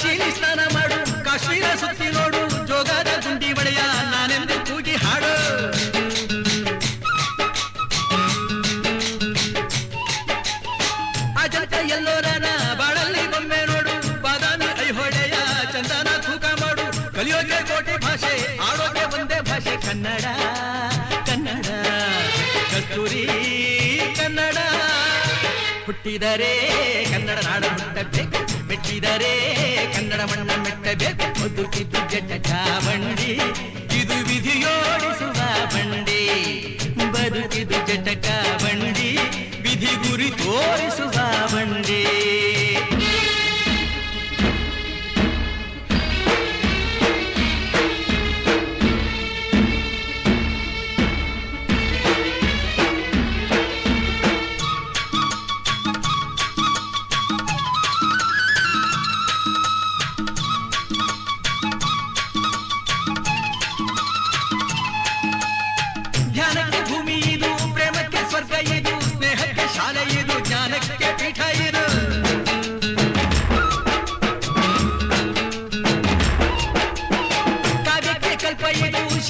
ಕಾಶಿಲಿ ಸ್ನಾನ ಮಾಡು ಕಾಶ್ಮೀರ ಸುತ್ತಿ ನೋಡು, ಜೋಗದ ಗುಂಡಿ ಒಡೆಯ, ನಾನೆಂದು ಕೂಗಿ ಹಾಡು. ಅಜಂತ ಎಲ್ಲೋರನ ಬಾಳಲ್ಲಿ ಬೊಮ್ಮೆ ನೋಡು, ಬಾದಾಮಿ ಐಹೊಳೆಯ ಚಂದನ ತೂಕ ಮಾಡು. ಕಲಿಯೋಕೆ ಕೋಟಿ ಭಾಷೆ ಆಡೋಕೆ ಒಂದೇ ಭಾಷೆ, ಕನ್ನಡ ಕನ್ನಡ. ಕಸ್ತೂರಿ ಕನ್ನಡ. ಹುಟ್ಟಿದರೆ ಕನ್ನಡ ನಾಡ ಹುಟ್ಟಬೇಕು. ಮೆಟ್ಟಿದರೆ ಕನ್ನಡ ಮಣ್ಣ ಮೆಟ್ಟಬೇಕು ಬದುಕಿದ್ದು ಜಟ ಬಂಡಿ ಇದು ವಿಧಿಯೋಡಿಸುವ ಬಂಡಿ ಬದುಕಿದು ಜಟಕ ಬಂಡಿ ವಿಧಿ ಗುರಿ ತೋರಿಸುವ ಬಂಡಿ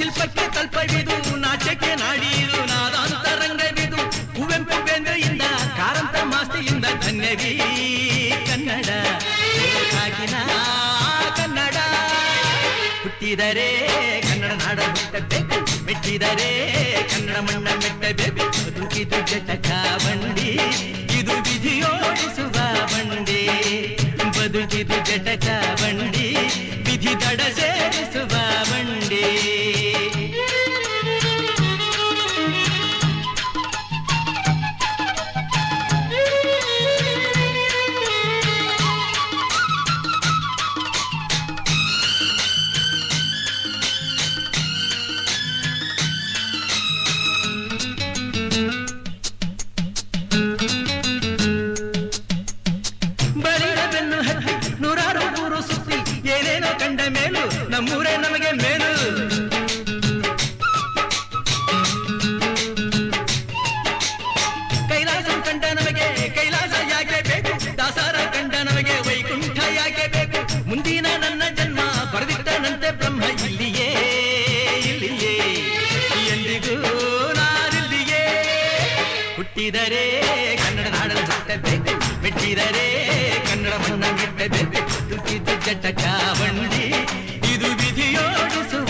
ಶಿಲ್ಪಕ್ಕೆ ತಲ್ಪವಿದು, ನಾಟ್ಯಕ್ಕೆ ನಾಡಿದು ನಾದಾಂತರಂಗವಿದು, ಕುವೆಂಪು ಬೇಂದ್ರೆಯಿಂದ ಕಾರಂತ ಮಾಸ್ತಿಯಿಂದ ಧನ್ಯವೀ ಕನ್ನಡ. ಕಾಗಿನ ಕನ್ನಡ. ಹುಟ್ಟಿದರೆ ಕನ್ನಡ ನಾಡ ಹುಟ್ಟಬೇಕು ಮೆಟ್ಟಿದರೆ ಕನ್ನಡ ಮಣ್ಣ ಮೆಟ್ಟಬೇಕು ಬದುಕಿದು ಜಟಕ ಬಂಡಿ ಇದು ವಿಧಿಯೋಡಿಸುವ ಬಂಡಿ ಬದುಕಿದು ಜಟಕ ಬಂಡಿ ವಿಧಿ ದಡ ಏನೇನೋ ಕಂಡ ಮೇಲು, ನಮ್ಮೂರೇ ನಮಗೆ ಮೇಲು. ಕೈಲಾಸ ಕಂಡ ನಮಗೆ ಕೈಲಾಸ ಯಾಕೆ ಬೇಕು? ದಾಸಾರ ಕಂಡ ನಮಗೆ ವೈಕುಂಠ ಯಾಕೆ ಮುಂದಿನ ನನ್ನ ಜನ್ಮ ಬರೆದಿಟ್ಟನಂತೆ ಬ್ರಹ್ಮ ಇಲ್ಲಿಯೇ ಇಲ್ಲಿಯೇ. ಎಂದಿಗೂ ನಾನಿಲ್ಲಿಯೇ. ಹುಟ್ಟಿದರೆ ಕನ್ನಡ ನಾಡಲು ಹುಟ್ಟಬೇಕು ಮೆಟ್ಟಿದರೆ ಕನ್ನಡ ಮಣ್ಣ ಮೆಟ್ಟಬೇಕು ಬದುಕಿದ್ದು ಜಟಕ ಬಂಡಿ ಇದು ವಿಧಿಯೋಡಿಸುವ